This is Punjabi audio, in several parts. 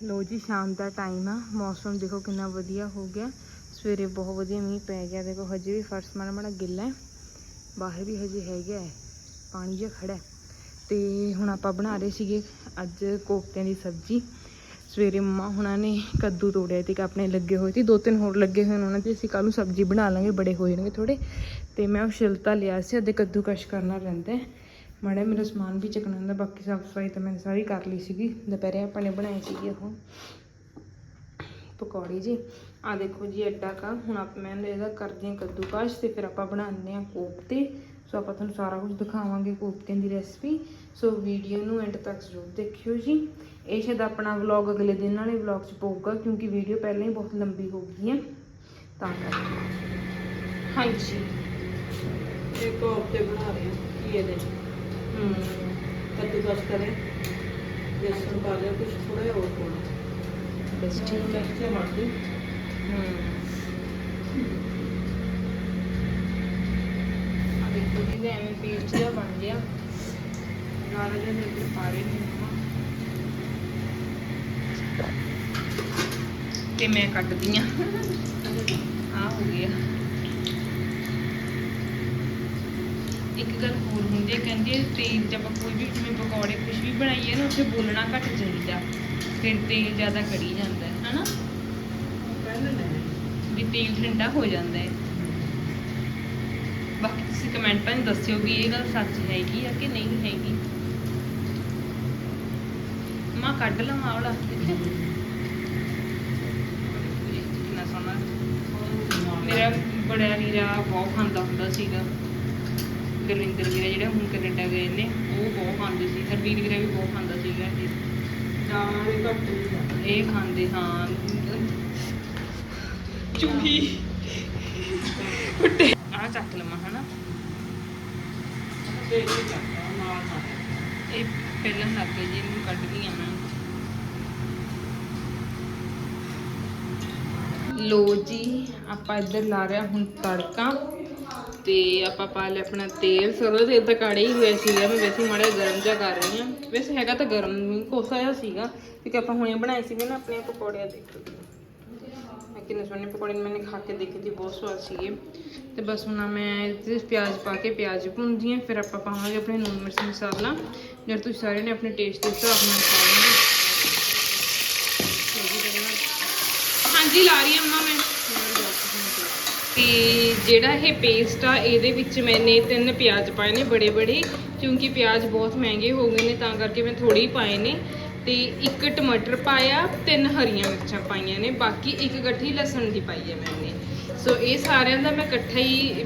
ਲੋ ਜੀ ਸ਼ਾਮ ਦਾ ਟਾਈਮ ਆ। ਮੌਸਮ ਦੇਖੋ ਕਿੰਨਾ ਵਧੀਆ ਹੋ ਗਿਆ। ਸਵੇਰੇ ਬਹੁਤ ਵਧੀਆ ਮੀਂਹ ਪੈ ਗਿਆ। ਦੇਖੋ ਹਜੇ ਵੀ ਫਰਸ਼ ਮਾੜਾ ਮਾੜਾ ਗਿੱਲਾ ਹੈ। ਬਾਹਰ ਵੀ ਹਜੇ ਹੈਗਾ ਹੈ, ਪਾਣੀ ਜਿਹਾ ਖੜਾ ਹੈ। ਤੇ ਹੁਣ ਆਪਾਂ ਬਣਾ ਰਹੇ ਸੀਗੇ ਅੱਜ ਕੋਫਤਿਆਂ ਦੀ ਸਬਜ਼ੀ। ਸਵੇਰੇ ਮੰਮਾ ਹੁਣਾਂ ਨੇ ਕੱਦੂ ਤੋੜਿਆ ਤੇ ਆਪਣੇ ਲੱਗੇ ਹੋਏ ਸੀ। ਦੋ ਤਿੰਨ ਹੋਰ ਲੱਗੇ ਹੋਏ ਨੇ ਉਹਨਾਂ ਦੀ। ਅਸੀਂ ਕੱਲ ਨੂੰ ਸਬਜ਼ੀ ਬਣਾ ਲਾਂਗੇ ਬੜੇ ਹੋ ਜਾਣਗੇ ਥੋੜੇ ਤੇ ਮੈਂ ਉਹ ਛਿਲਤਾ ਲਿਆ ਸੀ। ਅੱਧੇ ਕੱਦੂ ਕਸ਼ ਕਰਨਾ ਰਹਿੰਦਾ ਮਾੜਾ ਮੇਰਾ ਸਮਾਨ ਵੀ ਚੱਕਣਾ ਹੁੰਦਾ, ਬਾਕੀ ਸਾਫ਼ ਸਫ਼ਾਈ ਤਾਂ ਮੈਂ ਸਾਰੀ ਕਰ ਲਈ ਸੀਗੀ। ਦੁਪਹਿਰੇ ਆਪਾਂ ਨੇ ਬਣਾਈ ਸੀਗੀ ਉਹ ਪਕੌੜੀ ਜੀ। ਆ ਦੇਖੋ ਜੀ ਐਡਾ ਕਾ। ਹੁਣ ਆਪ ਮੈਂ ਇਹਦਾ ਕਰਦੇ ਹਾਂ ਕੱਦੂਕਾਸ਼ ਤੇ ਫਿਰ ਆਪਾਂ ਬਣਾਉਂਦੇ ਹਾਂ ਕੋਫਤੇ। ਸੋ ਆਪਾਂ ਤੁਹਾਨੂੰ ਸਾਰਾ ਕੁਝ ਦਿਖਾਵਾਂਗੇ ਕੋਫਤਿਆਂ ਦੀ ਰੈਸਪੀ ਸੋ ਵੀਡੀਓ ਨੂੰ ਐਂਡ ਤੱਕ ਜ਼ਰੂਰ ਦੇਖਿਓ ਜੀ। ਇਹ ਸ਼ਾਇਦ ਆਪਣਾ ਵਲੌਗ ਅਗਲੇ ਦਿਨ ਵਾਲੇ ਵਲੌਗ 'ਚ ਪਊਗਾ, ਕਿਉਂਕਿ ਵੀਡੀਓ ਪਹਿਲਾਂ ਹੀ ਬਹੁਤ ਲੰਬੀ ਹੋ ਗਈ ਹੈ। ਤਾਂ ਕਰਕੇ। ਹਾਂਜੀ। ਇਹ ਕੋਫਤੇ ਬਣਾ ਰਹੇ ਹਾਂ ਕੀ ਇਹਦੇ ਹੂੰ ਕੱਦੂ ਕਸ ਕਰੇ ਬੇਸਣ ਪਾ ਲਿਆ ਕੁਝ ਥੋੜਾ ਜਿਹਾ ਹੋਰ ਪਾਉਣਾ ਬਸ ਠੀਕ ਹੈ ਕੱਚੇ ਮਰਦੀ ਹੂੰ ਆ ਦੇਖੋ ਜੀ ਇਹ ਐਵੇਂ ਪੇਸਟ ਜਿਹਾ ਬਣ ਗਿਆ ਨਾਲ ਜਿਹਾ ਦੇ ਕੇ ਪਾ ਗੱਲ ਹੋਰ ਹੁੰਦੀ ਹੈ ਕਹਿੰਦੇ ਆ ਤੇਲ ਆਪਾਂ ਕੋਈ ਵੀ ਜਿਵੇਂ ਪਕੌੜੇ ਕੁਝ ਵੀ ਬਣਾਈਏ ਨਾ, ਉੱਥੇ ਬੋਲਣਾ ਘੱਟ ਚਾਹੀਦਾ। ਫਿਰ ਤੇਲ ਜ਼ਿਆਦਾ ਕੜੀ ਜਾਂਦਾ ਹੈ, ਹਨਾ? ਵੀ ਤੇਲ ਠੰਡਾ ਹੋ ਜਾਂਦਾ ਹੈ। ਬਾਕੀ ਤੁਸੀਂ ਕਮੈਂਟਾਂ 'ਚ ਦੱਸਿਓ ਵੀ ਇਹ ਗੱਲ ਸੱਚ ਹੈਗੀ ਆ ਕਿ ਨਹੀਂ ਹੈਗੀ। ਮਾਂ, ਕੱਢ ਲਵਾਂ ਉਹਲਾ ਕਿੰਨਾ ਸੋਹਣਾ। ਮੇਰਾ ਬੜਾ ਵੀਰਾ ਬਹੁਤ ਖਾਂਦਾ ਹੁੰਦਾ ਸੀਗਾ। ਗੁਰਵਿੰਦਰ ਵੀਰਾ ਜਿਹੜਾ ਹੁਣ ਕੈਨੇਡਾ ਗਏ ਨੇ ਉਹ ਬਹੁਤ ਖਾਂਦੇ ਸੀ। ਹਰਵੀਰ ਵੀਰਾ ਵੀ ਬਹੁਤ ਖਾਂਦਾ ਸੀਗਾ ਇਹ। ਜਾਣਾ ਵੀ ਘੱਟ ਨਹੀਂ ਇਹ ਖਾਂਦੇ ਹਾਂ। ਚੂਹੀ। ਉੱਤੇ ਆ ਚੱਕ ਲਵਾਂ ਹਨਾ। ਦੇਖ ਕੇ ਨਾਲ ਨਾਲ ਇਹ ਪਹਿਲਾਂ ਲੱਗ ਗਏ ਜੀ ਇਹਨੂੰ ਕੱਢ ਲਈਆਂ ਮੈਂ ਲੋ ਜੀ ਆਪਾਂ ਇੱਧਰ ਲਾ ਰਿਆ ਹੁਣ ਤੜਕਾ। ਤੇ ਆਪਾਂ ਪਾ ਲਿਆ ਆਪਣਾ ਤੇਲ। ਸਰੋਂ ਤੇਲ ਤਾਂ ਕਾੜੇ ਹੀ ਹੋਇਆ ਸੀਗਾ, ਮੈਂ ਵੈਸੇ ਮਾੜਾ ਜਿਹਾ ਗਰਮ ਜਿਹਾ ਕਰ ਰਹੀ ਹਾਂ। ਵੈਸੇ ਹੈਗਾ ਤਾਂ ਗਰਮ, ਕੋਸਾ ਜਿਹਾ ਸੀਗਾ। ਕਿਉਂਕਿ ਆਪਾਂ ਹੁਣੇ ਬਣਾਏ ਸੀਗੇ ਨਾ ਆਪਣੇ ਪਕੌੜੇ ਦੇਖੋ ਮੈਂ ਕਿੰਨੇ ਸੋਹਣੇ ਪਕੌੜੇ ਮੈंने ਖਾ ਕੇ ਦੇਖੇ ਸੀ, ਬਹੁਤ ਸਵਾਦ ਸੀਗੇ। ਤੇ ਬਸ ਹੁਣ ਮੈਂ ਇਹਦੇ ਪਿਆਜ਼ ਪਾ ਕੇ ਪਿਆਜ਼ ਭੁੰਨਦੀ ਹਾਂ, ਫਿਰ ਆਪਾਂ ਪਾਵਾਂਗੇ ਆਪਣੇ ਨੂਨ ਮਿਰਚ ਮਸਾਲਾ, ਜਿਹੜਾ ਤੁਸੀਂ ਸਾਰਿਆਂ ਨੇ ਆਪਣੇ ਟੇਸਟ ਦੇ ਹਿਸਾਬ ਨਾਲ ਪਾਵਾਂਗੇ ਹਾਂਜੀ, ਲਾ ਰਹੀ ਹਾਂ, ਅੰਮਾ ਤੇ ਜਿਹੜਾ ਇਹ ਪੇਸਟ ਆ, ਇਹਦੇ ਵਿੱਚ ਮੈਨੇ ਤਿੰਨ ਪਿਆਜ਼ ਪਾਏ ਨੇ ਬੜੇ ਬੜੇ, ਕਿਉਂਕਿ ਪਿਆਜ਼ ਬਹੁਤ ਮਹਿੰਗੇ ਹੋ ਗਏ ਨੇ, ਤਾਂ ਕਰਕੇ ਮੈਂ ਥੋੜੇ ਹੀ ਪਾਏ ਨੇ। ਤੇ ਇੱਕ ਟਮਾਟਰ ਪਾਇਆ, ਤਿੰਨ ਹਰੀਆਂ ਮਿਰਚਾਂ ਪਾਈਆਂ ਨੇ, ਬਾਕੀ ਇੱਕ ਗੱਠੀ ਲਸਣ ਦੀ ਪਾਈ ਹੈ ਮੈਨੇ। ਸੋ ਇਹ ਸਾਰਿਆਂ ਦਾ ਮੈਂ ਇਕੱਠਾ ਹੀ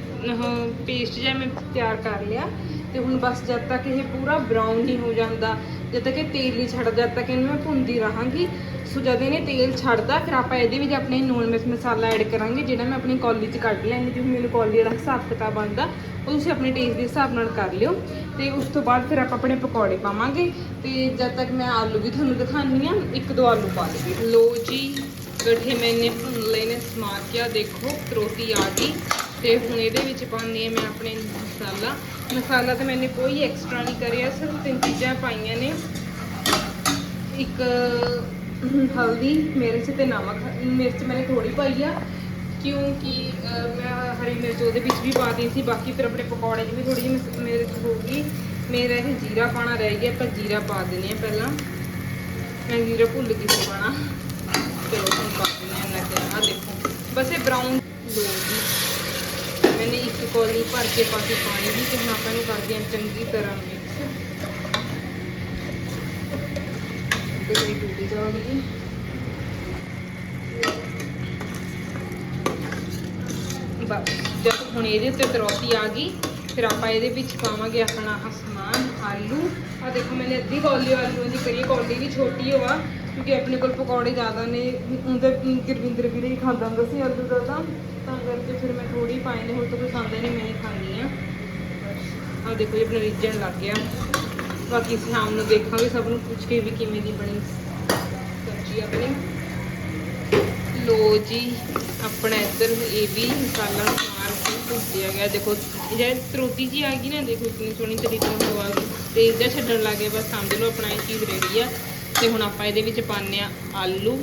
ਪੇਸਟ ਜਿਹਾ ਮੈਂ ਤਿਆਰ ਕਰ ਲਿਆ। ਤੇ ਹੁਣ ਬਸ ਜਦ ਤੱਕ ਇਹ ਪੂਰਾ ਬਰਾਊਨ ਨਹੀਂ ਹੋ ਜਾਂਦਾ ਜਦ ਤੱਕ ਇਹ ਤੇਲ ਨਹੀਂ ਛੱਡਦਾ, ਜਦ ਤੱਕ ਇਹਨੂੰ ਮੈਂ ਭੁੰਦੀ ਰਹਾਂਗੀ। ਸੋ ਜਦ ਇਹਨੇ ਤੇਲ ਛੱਡਦਾ ਫਿਰ ਆਪਾਂ ਇਹਦੇ ਵਿੱਚ ਆਪਣੇ ਨੂਣ ਮਿਰਚ ਮਸਾਲਾ ਐਡ ਕਰਾਂਗੇ, ਜਿਹੜਾ ਮੈਂ ਆਪਣੀ ਕੌਲੀ 'ਚ ਕੱਢ ਲੈਣੀ ਜਿਵੇਂ ਮੈਨੂੰ ਕੌਲੀ ਦਾ ਹਿਸਾਬ ਕਿਤਾਬ ਆਉਂਦਾ, ਉਹ ਤੁਸੀਂ ਆਪਣੇ ਟੇਸਟ ਦੇ ਹਿਸਾਬ ਨਾਲ ਕਰ ਲਿਓ। ਤੇ ਉਸ ਤੋਂ ਬਾਅਦ ਫਿਰ ਆਪਾਂ ਆਪਣੇ ਪਕੌੜੇ ਪਾਵਾਂਗੇ। ਤੇ ਜਦ ਤੱਕ ਮੈਂ ਆਲੂ ਵੀ ਤੁਹਾਨੂੰ ਦਿਖਾਉਂਦੀ ਆ ਇੱਕ ਦੋ ਆਲੂ ਪਾ ਲਈਏ। ਲੋ ਜੀ ਗੱਠੇ ਮੈਨੇ ਭੁੰਨ ਲਏ ਨੇ ਸਮਾਰ ਕੇ ਦੇਖੋ ਕਰੋਤੀ ਆ ਗਈ। ਤੇ ਹੁਣ ਇਹਦੇ ਵਿੱਚ ਪਾਉਂਦੀ ਹਾਂ ਮੈਂ ਆਪਣੇ ਮਸਾਲਾ। ਮਸਾਲਾ ਤਾਂ ਮੈਨੇ ਕੋਈ ਐਕਸਟਰਾ ਨਹੀਂ ਕਰਿਆ, ਸਿਰਫ ਤਿੰਨ ਚੀਜ਼ਾਂ ਪਾਈਆਂ ਨੇ। ਇੱਕ ਹਲਦੀ, ਮਿਰਚ ਤੇ ਨਮਕ। ਮਿਰਚ ਮੈਨੇ ਥੋੜੀ ਪਾਈ ਆ, ਕਿਉਂਕਿ ਮੈਂ ਹਰੀ ਮਿਰਚ ਉਹਦੇ ਵਿੱਚ ਵੀ ਪਾ ਦਿੱਤੀ ਸੀ, ਬਾਕੀ ਫਿਰ ਆਪਣੇ ਪਕੌੜੇ 'ਚ ਵੀ ਥੋੜੀ ਜਿਹੀ ਮਿਰਚ ਹੋ ਗਈ। ਮੇਰਾ ਇਹ ਜੀਰਾ ਪਾਣਾ ਰਹਿ ਗਿਆ, ਆਪਾਂ ਜੀਰਾ ਪਾ ਦਿੰਦੇ ਆ ਪਹਿਲਾਂ। ਮੈਂ ਜੀਰਾ ਭੁੱਲ ਗਈ ਸੀ ਪਾਣਾ। ਚਲੋ, ਹੁਣ ਪਾ ਦਿੰਦੇ ਆ ਲੱਗ ਆ ਦੇਖੋ, ਬਸ ਇਹ ਬਰਾਊਨ ਲੋ ਜੀ ਮੈंने ਇੱਕ ਭਰ ਕੇ ਪਾ ਕੇ ਪਾਣੀ ਦੀ ਤੇ ਹੁਣ ਆਪਾਂ ਇਹਨੂੰ ਕਰਦੇ ਹਾਂ ਚੰਗੀ ਤਰ੍ਹਾਂ ਮਿਕਸ ਤੇ ਮੇਰੀ ਟੂਟੀ ਜਾਊਗੀ ਬਸ, ਜਦ ਹੁਣ ਇਹਦੇ ਉੱਤੇ ਤਰੌਤੀ ਆ ਗਈ, ਫਿਰ ਆਪਾਂ ਇਹਦੇ ਵਿੱਚ ਪਾਵਾਂਗੇ ਆਪਣਾ ਆਹ ਸਮਾਨ ਆਲੂ। ਆ ਦੇਖੋ ਮੈंने ਅੱਧੀ ਕੌਲੀ ਆਲੂਆਂ ਦੀ ਕਰੀ, ਕੌਲੀ ਵੀ ਛੋਟੀ ਹੋਆ ਕਿਉਂਕਿ ਆਪਣੇ ਕੋਲ ਪਕੌੜੇ ਜ਼ਿਆਦਾ ਨੇ, ਉਹਦੇ ਗੁਰਵਿੰਦਰ ਵੀਰੇ ਹੀ ਖਾਂਦਾ ਹੁੰਦਾ ਸੀ ਆਲੂ ਦਾ ਤਾਂ। ਤਾਂ ਕਰਕੇ ਫਿਰ ਮੈਂ ਥੋੜੀ ਪਾਏ ਨੇ, ਹੁਣ ਤਾਂ ਕੋਈ ਖਾਂਦਾ ਨਹੀਂ, ਮੈਂ ਹੀ ਖਾਂਦੀ ਆ ਆ ਦੇਖੋ ਜੀ, ਆਪਣਾ ਲੱਗ ਗਿਆ। ਬਾਕੀ ਸ਼ਾਮ ਨੂੰ ਦੇਖਾਂਗੇ ਸਭ ਨੂੰ, ਪੁੱਛ ਕੇ ਵੀ ਕਿਵੇਂ ਦੀ ਬਣੀ ਸਬਜ਼ੀ ਆਪਣੀ। ਲੋ ਜੀ, ਆਪਣਾ ਇੱਧਰ ਇਹ ਵੀ ਮਸਾਲਾ ਮਾਰ ਕੇ ਭੁੱਜਿਆ ਗਿਆ। ਦੇਖੋ ਜੇ ਤਰੋਤੀ ਜੀ ਆ ਗਈ ਨਾ, ਦੇਖੋ, ਕਿੰਨੀ ਸੋਹਣੀ ਤਰੀਕੇ ਨਾਲ ਹੋ ਆ ਗਈ। ਤੇ ਇਹਦਾ ਛੱਡਣ ਲੱਗੇ ਬਸ ਸਮਝ ਲਓ ਆਪਣਾ ਇਹ ਚੀਜ਼ ਰੈਡੀ ਆ। ਤੇ ਹੁਣ ਆਪਾਂ ਇਹਦੇ ਵਿੱਚ ਪਾਉਂਦੇ ਆ ਆਲੂ।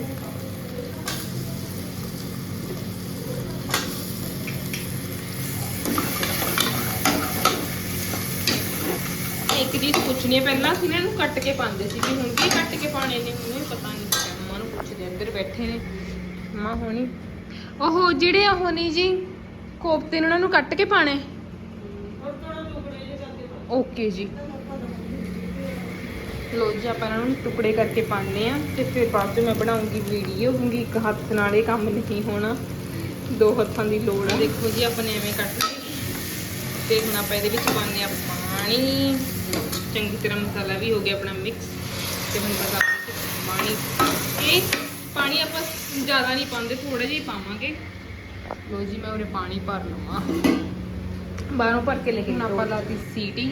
ਇੱਕ ਚੀਜ਼ ਪੁੱਛਣੀ ਹੈ ਪਹਿਲਾਂ ਅਸੀਂ ਨਾ ਇਹਨੂੰ ਕੱਟ ਕੇ ਪਾਉਂਦੇ ਸੀ ਵੀ ਹੁਣ ਵੀ ਕੱਟ ਕੇ ਪਾਣੇ ਨੇ ਮੈਨੂੰ ਪਤਾ ਨਹੀਂ ਸੀ ਮੰਮਾ ਨੂੰ ਪੁੱਛਦੇ ਅੰਦਰ ਬੈਠੇ ਨੇ ਮੰਮਾ ਹੋਣੀ। ਉਹ ਜਿਹੜੇ ਉਹ ਨਹੀਂ ਜੀ ਕੋਫਤੇ ਨੇ ਉਹਨਾਂ ਨੂੰ ਕੱਟ ਕੇ ਪਾਣੇ ਓਕੇ ਜੀ। ਲੋ ਜੀ ਆਪਾਂ ਇਹਨਾਂ ਨੂੰ ਟੁਕੜੇ ਕਰਕੇ ਪਾਉਂਦੇ ਆ ਤੇ ਫਿਰ ਬਾਅਦ ਚ ਮੈਂ ਬਣਾਉਂਗੀ ਵੀਡੀਓ ਕਿਉਂਕਿ ਇੱਕ ਹੱਥ ਨਾਲ ਇਹ ਕੰਮ ਨਹੀਂ ਹੋਣਾ। ਦੋ ਹੱਥਾਂ ਦੀ ਲੋੜ ਆ। ਦੇਖੋ ਜੀ ਆਪਾਂ ਨੇ ਐਵੇਂ ਕੱਟ ਲਈ। ਤੇ ਹੁਣ ਆਪਾਂ ਇਹਦੇ ਵਿੱਚ ਪਾਉਂਦੇ ਆ ਪਾਣੀ। ਚੰਗੀ ਤਰ੍ਹਾਂ ਮਸਾਲਾ ਵੀ ਹੋ ਗਿਆ ਆਪਣਾ ਮਿਕਸ ਤੇ ਹੁਣ ਬਸ ਵਿੱਚ ਪਾਣੀ ਕੇ ਪਾਣੀ ਆਪਾਂ ਜ਼ਿਆਦਾ ਨਹੀਂ ਪਾਉਂਦੇ ਥੋੜਾ ਜਿਹਾ ਹੀ ਪਾਵਾਂਗੇ। ਲੋ ਜੀ ਮੈਂ ਉਰੇ ਪਾਣੀ ਭਰ ਲਵਾਂ। ਬਾਹਰੋਂ ਭਰ ਕੇ ਲੈ ਕੇ ਆਪਾਂ ਲਾਤੀ ਸੀਟੀ।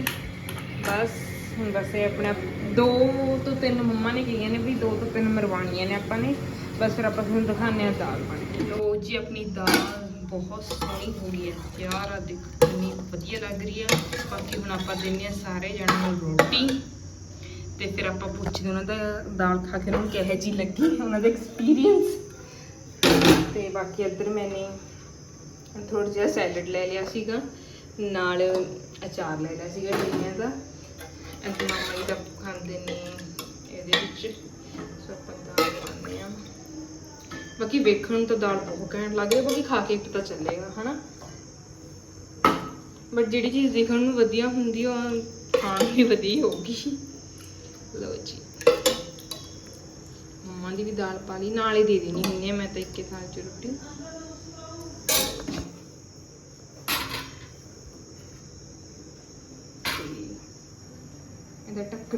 ਬਸ ਹੁਣ ਬਸ ਇਹ ਆਪਣਾ ਦੋ ਤੋਂ ਤਿੰਨ ਮੰਮਾ ਨੇ ਕਹੀਆਂ ਨੇ ਵੀ ਦੋ ਤੋਂ ਤਿੰਨ ਮਰਵਾਣੀਆਂ ਨੇ ਆਪਾਂ ਨੇ। ਬਸ ਫਿਰ ਆਪਾਂ ਤੁਹਾਨੂੰ ਦਿਖਾਉਂਦੇ ਆ ਦਾਲ ਬਣ ਕੇ। ਲੋ ਜੀ, ਆਪਣੀ ਦਾਲ ਬਹੁਤ ਸੋਹਣੀ ਹੋ ਰਹੀ ਹੈ। ਯਾਰ ਆ, ਦੇਖ ਕਿੰਨੀ ਵਧੀਆ ਲੱਗ ਰਹੀ ਆ। ਬਾਕੀ ਹੁਣ ਆਪਾਂ ਦਿੰਨੇ ਆ ਸਾਰੇ ਜਣਿਆਂ ਨੂੰ ਰੋਟੀ। ਤੇ ਫਿਰ ਆਪਾਂ ਪੁੱਛਦੇ ਉਹਨਾਂ ਦਾ ਦਾਲ ਖਾ ਕੇ ਉਹਨਾਂ ਨੂੰ ਕਿਹੋ ਜੀ ਲੱਗੀ ਉਹਨਾਂ ਦਾ ਐਕਸਪੀਰੀਅੰਸ ਤੇ ਬਾਕੀ ਇੱਧਰ ਮੈਨੇ ਥੋੜਾ ਜਿਹਾ ਸੈਲਡ ਲੈ ਲਿਆ ਸੀਗਾ। ਨਾਲ ਅਚਾਰ ਲੈ ਲਿਆ ਸੀਗਾ ਡੇਲੀਆਂ ਦਾ। ਇੱਥੇ ਮਾਮਾ ਜੀ ਦਾ ਖਾਂਦੇ ਨੇ ਇਹਦੇ ਵਿੱਚ। ਸੋ ਆਪਾਂ ਦਾਲ ਪਾਉਂਦੇ ਆ ਬਾਕੀ ਵੇਖਣ ਨੂੰ ਤਾਂ ਦਾਲ ਬਹੁਤ ਘੈਂਟ ਲੱਗ ਰਹੀ ਬਾਕੀ ਖਾ ਕੇ ਪਤਾ ਚੱਲੇਗਾ, ਹਨਾ? ਬਟ ਜਿਹੜੀ ਚੀਜ਼ ਦੇਖਣ ਨੂੰ ਵਧੀਆ ਹੁੰਦੀ ਆ ਖਾਣ ਵੀ ਵਧੀਆ ਹੋਊਗੀ। ਲਓ ਜੀ। ਮੰਮਾ ਦੀ ਵੀ ਦਾਲ ਪਾ ਲਈ, ਨਾਲੇ ਦੇ ਦੇਣੀ ਹੁੰਦੀ ਹੈ ਮੈਂ ਤਾਂ ਇੱਕੇ ਥਾਲ 'ਚ ਰੋਟੀ। ਤੇ ਇਹਦਾ ਟੱਕਰ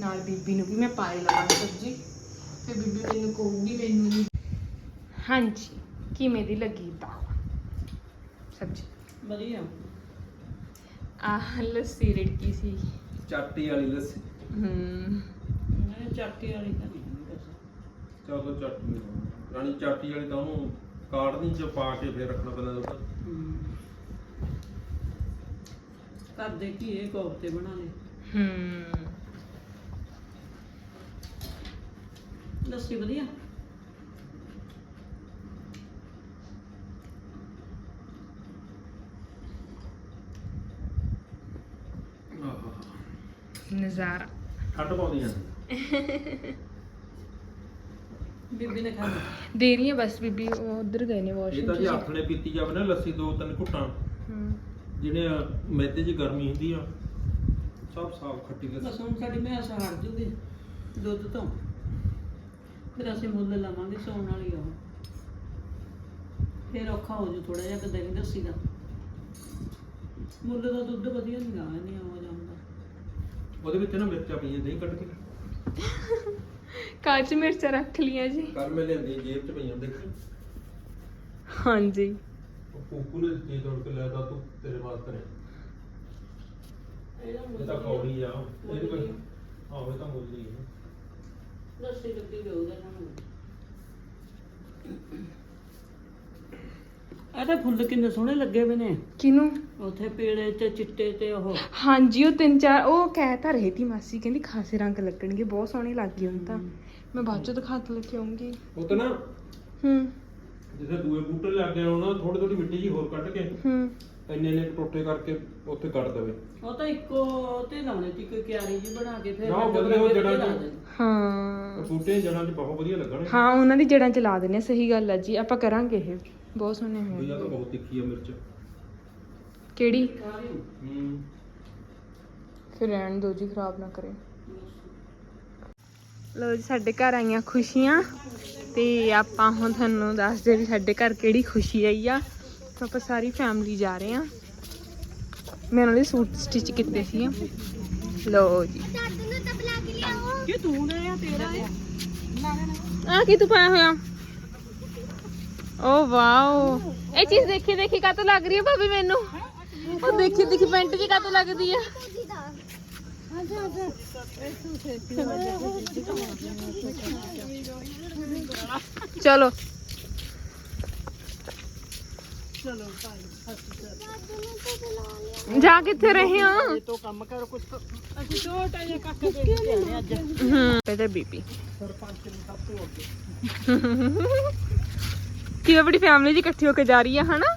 ਨਾਲ ਬੀਬੀ ਨੂੰ ਵੀ ਮੈਂ ਪਾਏ ਲਵਾਂ ਸਬਜ਼ੀ। ਤੇ ਬੀਬੀ ਮੈਨੂੰ ਕਹੂਗੀ ਮੈਨੂੰ ਨਹੀਂ ਹਾਂਜੀ ਕਿਵੇਂ ਦੀ ਲੱਗੀ ਦਾਲ? ਸਬਜ਼ੀ? ਵਧੀਆ। ਆਹ ਲੱਸੀ ਰਿੜਕੀ ਸੀ। ਚਾਟੀ ਵਾਲੀ ਲੱਸੀ। ਹੂੰ। ਇਹ ਚਾਟੀ ਵਾਲੀ ਤਾਂ ਨਹੀਂ। ਚਲੋ ਚਾਟੀ ਰਾਣੀ ਚਾਟੀ ਵਾਲੀ ਤਾਂ ਉਹਨੂੰ ਕਾੜਨੀ ਚ ਪਾ ਕੇ ਫੇਰ ਰੱਖਣਾ ਪੈਂਦਾ ਉਹਦਾ। ਘਰ ਦੇ ਇਹ ਕੋਫਤੇ ਬਣਾ ਲਏ। ਹੂੰ। ਲੱਸੀ ਵਧੀਆ। ਨਜ਼ਾਰਾ। ਠੰਡ ਪਾਉਂਦੀਆਂ ਬੀਬੀ ਨੇ ਖਾਣਾ ਦੇ ਰਹੀ ਹੈ ਬਸ ਬੀਬੀ ਉਹ ਉਧਰ ਗਏ ਨੇ ਵਾਸ਼ਰੂਮ ਤਾਂ ਜੀ ਹੱਥ ਨੇ ਪੀਤੀ ਜਾਵੇ ਨਾ ਲੱਸੀ ਦੋ ਤਿੰਨ ਘੁੱਟਾਂ। ਹੂੰ। ਜਿਹੜੇ ਮੈਦੇ 'ਚ ਗਰਮੀ ਹੁੰਦੀ ਆ ਸਭ ਸਾਫ਼ ਖੱਟੀ ਬਸ ਲੱਸੀ ਹੁਣ ਸਾਡੀ ਮੈਸ ਹਟ ਜੂਗੀ ਦੁੱਧ ਤੋਂ। ਫਿਰ ਅਸੀਂ ਮੁੱਲ ਲਵਾਂਗੇ ਸੌਣ ਵਾਲੀ ਉਹ। ਫਿਰ ਔਖਾ ਹੋ ਜੂ ਥੋੜਾ ਜਿਹਾ ਕਦੇ ਨਹੀਂ ਦੱਸੀ ਦਾ ਮੁੱਲ ਦਾ ਦੁੱਧ ਵਧੀਆ ਨਹੀਂ ਗਾ ਨਹੀਂ ਆ ਜਾਂਦਾ ਉਹਦੇ ਵਿੱਚ ਨਾ ਮਿਰਚਾਂ ਪਈਆਂ ਦਹੀਂ ਕੱਢ ਕੇ। ਕਾਚ ਮਿਰਚਾਂ ਰੱਖ ਲੀਆਂ ਜੀ? ਕੱਲ ਮੈਂ ਲਿਆਂਦੀ ਜੇਬ 'ਚ ਪਈਆਂ ਦੇਖੀ। ਹਾਂਜੀ। ਉਹ ਕੂਕੂ ਨੇ ਦਿੱਤੀ ਤੋੜ ਕੇ ਲੈ ਤਾ ਤੂੰ ਤੇਰੇ ਵਾਸਤੇ ਨੇ। ਇਹ ਤਾਂ ਕੌੜੀ ਆ ਇਹ ਕੋਈ ਆਹੋ ਇਹ ਤਾਂ ਮੁੱਲ ਹੀ ਆ। ਲੱਸੀ ਲੱਗੀ ਇਹ ਤਾਂ ਫੁੱਲ ਕਿੰਨੇ ਸੋਹਣੇ ਲੱਗੇ ਹੋਏ ਨੇ। ਕਿਨੂੰ ਉੱਥੇ ਪੇੜੇ ਤੇ ਚਿੱਟੇ ਤੇ ਉਹ। ਹਾਂਜੀ ਉਹ ਤਿੰਨ ਚਾਰ ਉਹ ਕਹਿ ਤਾਂ ਰਹੀ ਤੀ ਮਾਸੀ ਕਹਿੰਦੀ ਖਾਸੇ ਰੰਗ ਲੱਗਣਗੇ ਬਹੁਤ ਸੋਹਣੇ ਲੱਗ ਗਏ ਹੁਣ ਤਾਂ। ਮੈਂ ਬਾਅਦ ਚ ਦਿਖਾ ਕੇ ਲੈ ਕੇ ਆਉਂਗੀ। ਉਹ ਤਾਂ ਨਾ ਹੂੰ। ਜਿੱਥੇ ਦੂਏ ਬੂਟੇ ਲੱਗ ਗਏ ਉਹਨਾਂ ਥੋੜੀ ਥੋੜੀ ਮਿੱਟੀ ਜੀ ਹੋਰ ਕੱਢ ਕੇ। ਹੂੰ। ਇੰਨੇ ਇੰਨੇ ਟੋਟੇ ਕਰਕੇ ਉੱਥੇ ਕੱਢ ਦੇਵੇ। ਉਹ ਤਾਂ ਇੱਕੋ ਤੇ ਲਾਉਣੇ ਸੀ ਕੋਈ ਕਿਆਰੀ ਜੀ ਬਣਾ ਕੇ ਫਿਰ ਨਾ, ਉਹ ਬਦਲੇ ਉਹ ਜੜ੍ਹਾਂ ਲਾ ਚ। ਹਾਂ। ਬੂਟੇ ਜੜ੍ਹਾਂ 'ਚ ਬਹੁਤ ਵਧੀਆ ਲੱਗਣਗੇ। ਹਾਂ ਉਹਨਾਂ ਦੀ ਜੜਾਂ ਚ ਲਾ ਦਿੰਦੇ ਆ ਸਹੀ ਗੱਲ ਆ ਜੀ। ਆਪਾਂ ਕਰਾਂਗੇ ਇਹ। ਬਹੁਤ ਸੋਹਣੇ ਬਈਆ ਤਾਂ ਬਹੁਤ ਤਿੱਖੀ ਆ ਮਿਰਚ। ਕਿਹੜੀ? ਹੂੰ। ਫਿਰ ਰਹਿਣ ਦੋ ਜੀ ਖਰਾਬ ਨਾ ਕਰੇ। ਲੋ ਜੀ ਸਾਡੇ ਘਰ ਆਈਆਂ ਖੁਸ਼ੀਆਂ। ਤੇ ਆਪਾਂ ਹੁਣ ਤੁਹਾਨੂੰ ਦੱਸਦੇ ਵੀ ਸਾਡੇ ਘਰ ਕਿਹੜੀ ਖੁਸ਼ੀ ਆਈ ਆ। ਤਾਂ ਆਪਾਂ ਸਾਰੀ ਫੈਮਿਲੀ ਜਾ ਰਹੇ ਆ ਮੈਂ ਉਹਨਾਂ ਸੂਟ ਸਟਿਚ ਕੀਤੇ ਸੀ। ਲੋ ਜੀ। ਕਿ ਤੂੰ ਨੇ ਆ ਤੇਰਾ ਹੈ ਆ ਕੀ ਤੂੰ ਪਾਇਆ ਹੋਇਆ? Oh wow. ਇਹ ਚੀਜ਼ ਦੇਖੀ ਦੇਖੀ ਕਾਤੋਂ ਲੱਗ ਰਹੀ ਹੈ ਭਾਬੀ ਮੈਨੂੰ? ਉਹ ਦੇਖੀ ਦੇਖੀ ਪੈਂਟ ਜੀ ਕਾਤੋਂ ਲੱਗਦੀ ਆ? ਚਲੋ। ਜਾ ਕਿੱਥੇ ਰਹੇ ਹੋ ਇਹ ਤੋਂ ਕੰਮ ਕਰ ਕੁਛ ਅਸੀਂ ਛੋਟਾ ਜਿਹਾ ਕਾਕਾ ਦੇ ਕੇ ਆਏ ਅੱਜ ਹੂੰ। ਤੇ ਬੀਬੀ। ਸਰਪੰਚ ਨੂੰ ਸਭ ਤੋਂ ਅੱਗੇ ਕਿਵੇਂ ਬੜੀ ਫੈਮਿਲੀ ਜੀ ਇਕੱਠੀ ਹੋ ਕੇ ਜਾ ਰਹੀ ਆ, ਹਨਾ?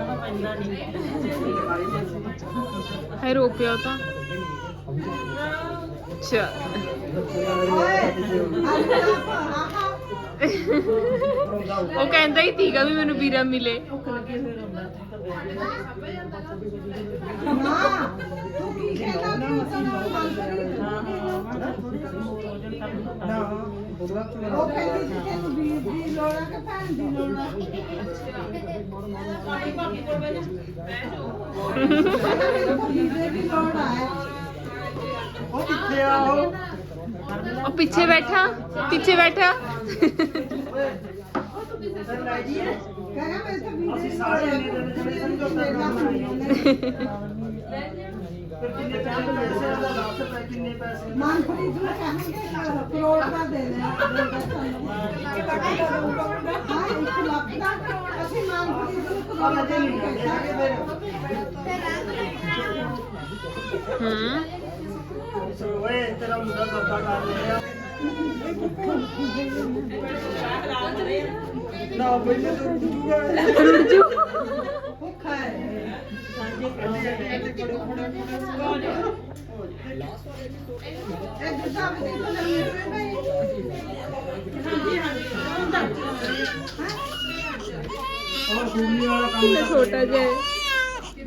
ਹੈ। ਰੋ ਪਿਆ ਤਾਂ ਚੱਲ ਉਹ ਕਹਿੰਦਾ ਹੀ ਤੀਗਾ ਵੀ ਮੈਨੂੰ ਵੀਰਾ ਮਿਲੇ। ਉਹ ਕਿੱਥੇ ਆ ਉਹ? ਉਹ ਪਿੱਛੇ ਬੈਠਾ ਪਿੱਛੇ ਬੈਠਾ ਕਹਿੰਦਾ ਮਨਪ੍ਰੀਤ ਨੂੰ ਕਹਾਂਗੇ ਕਰੋੜ ਦਾ ਦੇ ਦੇ ਹਾਂ ਇੱਕ ਲੱਖ ਦਾ ਅਸੀਂ ਮਨਪ੍ਰੀਤ ਨੂੰ ਕਰੋੜ ਦਾ ਦੇ ਦਾਂਗੇ ਹੂੰ ਤੇਰਾ ਮੁੰਡਾ ਸੌਦਾ ਕਰ ਲਿਆ ਨਾ ਬਈ ਤੂੰ ਜੂਗਾ ਰੁੜ ਜੂ ਭੁੱਖਾ ਹੈ ਇਹ ਦੁੱਧਾ ਵੀ ਦੇ ਲੱਗੇ ਭਾਈ ਉਹ ਗੁੰਨੀ ਵਾਲਾ ਕੰਮ ਛੋਟਾ ਜਿਹਾ ਹੈ।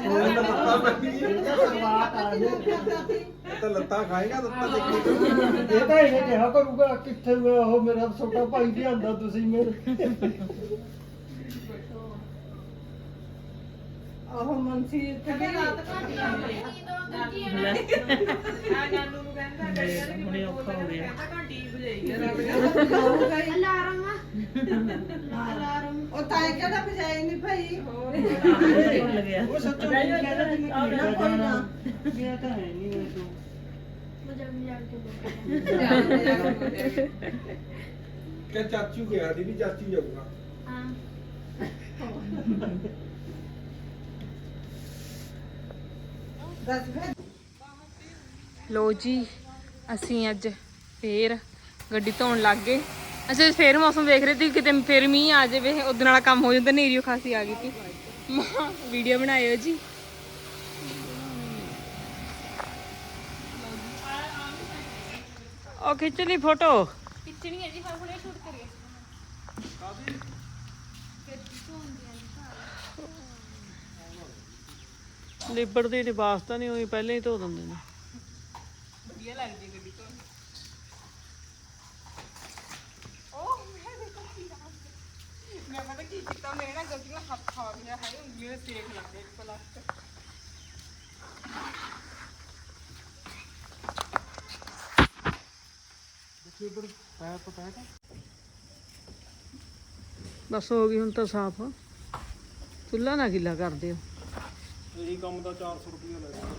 ਲੈ ਤਾਂ ਲੱਤਾਂ ਖਾਏਗਾ ਲੱਤਾਂ ਦੇਖੀ ਇਹ ਤਾਂ ਇਹਨੇ ਕਿਹਾ ਕਰੂਗਾ ਕਿੱਥੇ ਹੋਇਆ ਉਹ ਮੇਰਾ ਛੋਟਾ ਭਾਈ ਲਿਆਂਦਾ ਤੁਸੀਂ ਮੇਰੇ। ਉਹ ਮਨਸੀ ਤੇ ਰਾਤ ਹੁਣੇ ਔਖਾ ਹੋ ਗਿਆ ਅਲਾਰਮ ਉਹ ਤਾਂ ਇਹ ਕਿਹੜਾ ਭਜਾਈ ਨਹੀਂ ਭਾਈ। ਉਹ ਸੱਚੋ ਕਹਿੰਦਾ ਤੁਸੀਂ ਆ ਜਾਣਾ। ਇਹ ਤਾਂ ਹੈ ਨਹੀਂ ਇਹ ਤੋਂ। ਕਿ ਚਾਚੂ ਗਿਆ ਦੀ ਵੀ ਚਾਚੂ ਜਾਊਗਾ। ਦੱਸ ਫਿਰ। ਲੋ ਜੀ ਅਸੀਂ ਅੱਜ ਫੇਰ ਗੱਡੀ ਧੋਣ ਲੱਗ ਗਏ। ਅਸੀਂ ਫੇਰ ਮੌਸਮ ਦੇਖ ਰਹੇ ਸੀ ਕਿਤੇ ਫੇਰ ਮੀਂਹ ਆ ਜਾਵੇ ਉਹਦੇ ਨਾਲ ਕੰਮ ਹੋ ਜਾਂਦਾ ਨੇਰੀਓ ਖਾਸੀ ਆ ਗਈ ਸੀ। ਵੀਡੀਓ ਬਣਾਇਓ ਜੀ। ਉਹ ਖਿੱਚ ਲਈ ਫੋਟੋ ਖਿੱਚਣੀ ਹੈ ਜੀ ਹਾਂ ਹੁਣੇ ਸ਼ੂਟ ਕਰੀਏ। ਲਿਬੜਦੀ ਨਹੀਂ ਵਾਸਤਾ ਨਹੀਂ ਹੋਈ ਪਹਿਲਾਂ ਹੀ ਧੋ ਦਿੰਦੇ ਨੇ। ਵਧੀਆ ਲੱਗਦੀ ਗੱਡੀ ਧੋਣ ਉਹ ਮੈਂ ਦੇਖੋ ਕੀ ਰਾਤ ਮੈਂ ਪਤਾ ਕੀ ਨਾ ਨਾਲ ਹੱਥ ਖਾ ਹੈ ਸੇਕ ਲੱਗ ਬਸ ਹੋ ਗਈ ਹੁਣ ਤਾਂ ਸਾਫ਼। ਚੁੱਲਾ ਨਾ ਗਿੱਲਾ ਕਰ ਦਿਓ ਇਹੀ ਕੰਮ ਦਾ 400 ਰੁਪਏ ਲੱਗਦਾ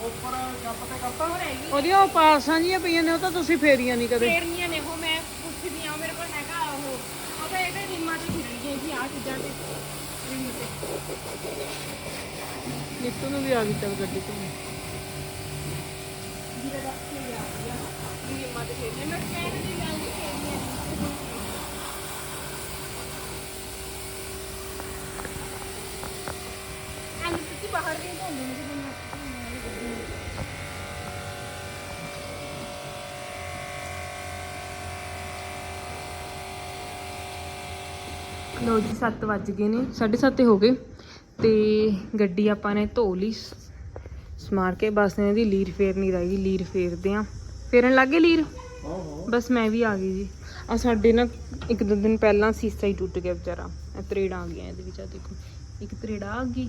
ਉੱਪਰ ਜੱਪ ਤੇ ਕਰਤਾ। ਉਹਦੀਆਂ ਉਹ ਪਾਸਾਂ ਜੀਆਂ ਪਈਆਂ ਨੇ ਉਹ ਤਾਂ ਤੁਸੀਂ ਫੇਰੀਆਂ ਨਹੀਂ ਕਦੇ। ਫੇਰਨੀਆਂ ਨੇ ਉਹ ਮੈਂ ਪੁੱਛਦੀ ਆ ਚੀਜ਼ਾਂ ਤੇ ਰਿੰਗ ਤੇ। ਨੀਤੂ ਨੂੰ ਵੀ ਆ ਗਈ ਚੱਲ ਗੱਡੀ ਤੋਂ। ਜਿਹੜਾ ਦਾ ਕੀ ਆ ਗਿਆ? ਵੀ ਮਾਤੇ ਖੇਡਣੇ। ਮੈਂ ਕਹਿਣ ਦੀ ਗੱਲ ਨਹੀਂ ਖੇਡਣੀ ਬਾਹਰ ਨਹੀਂ ਧੋਂਦੇ ਨੇ ਲੋ ਜੀ 7 ਵੱਜ ਗਏ ਨੇ 7:30 ਹੋ ਗਏ। ਤੇ ਗੱਡੀ ਆਪਾਂ ਨੇ ਧੋ ਲਈ, ਸਮਾਰ ਕੇ ਬਸ ਨੇ ਇਹਦੀ ਲੀਰ ਫੇਰਨੀ ਰਹਿ ਗਈ ਲੀਰ ਫੇਰਦੇ ਆ। ਫੇਰਨ ਲੱਗੇ ਲੀਰ? ਬਸ ਮੈਂ ਵੀ ਆ ਗਈ ਜੀ। ਆ ਸਾਡੇ ਨਾ ਇੱਕ ਦੋ ਦਿਨ ਪਹਿਲਾਂ ਸੀਸਾ ਹੀ ਟੁੱਟ ਗਿਆ ਵਿਚਾਰਾ, ਇਹ ਤਰੇੜਾਂ ਆ ਗਈਆਂ ਇਹਦੇ ਵਿੱਚ ਆ ਦੇਖੋ। ਇੱਕ ਤਰੇੜਾ ਆ ਗਈ,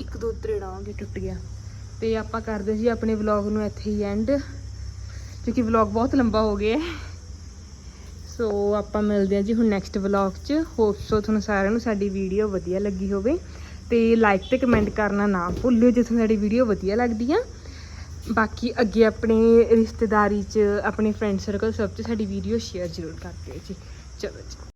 ਇੱਕ ਦੋ ਤਰੇੜਾਂ ਆ ਗਈ ਟੁੱਟ ਗਿਆ। ਤੇ ਆਪਾਂ ਕਰਦੇ ਜੀ ਆਪਣੇ ਵਲੌਗ ਨੂੰ ਇੱਥੇ ਹੀ ਐਂਡ ਕਿਉਂਕਿ ਵਲੌਗ ਬਹੁਤ ਲੰਬਾ ਹੋ ਗਿਆ। ਹੈ ਸੋ ਆਪਾਂ ਮਿਲਦੇ ਹਾਂ ਜੀ ਹੁਣ ਨੈਕਸਟ ਵਲੌਗ 'ਚ। ਹੋਪ ਸੋ ਤੁਹਾਨੂੰ ਸਾਰਿਆਂ ਨੂੰ ਸਾਡੀ ਵੀਡੀਓ ਵਧੀਆ ਲੱਗੀ ਹੋਵੇ। ਤੇ ਲਾਈਕ ਤੇ ਕਮੈਂਟ ਕਰਨਾ ਨਾ ਭੁੱਲਿਓ ਜੇ ਤੁਹਾਨੂੰ ਸਾਡੀ ਵੀਡੀਓ ਵਧੀਆ ਲੱਗਦੀ ਆ। ਬਾਕੀ ਅੱਗੇ ਆਪਣੇ ਰਿਸ਼ਤੇਦਾਰੀ 'ਚ, ਆਪਣੇ ਫਰੈਂਡ ਸਰਕਲ ਸਭ 'ਚ ਸਾਡੀ ਵੀਡੀਓ ਸ਼ੇਅਰ ਜ਼ਰੂਰ ਕਰ ਦਿਓ ਜੀ। ਚਲੋ ਜੀ।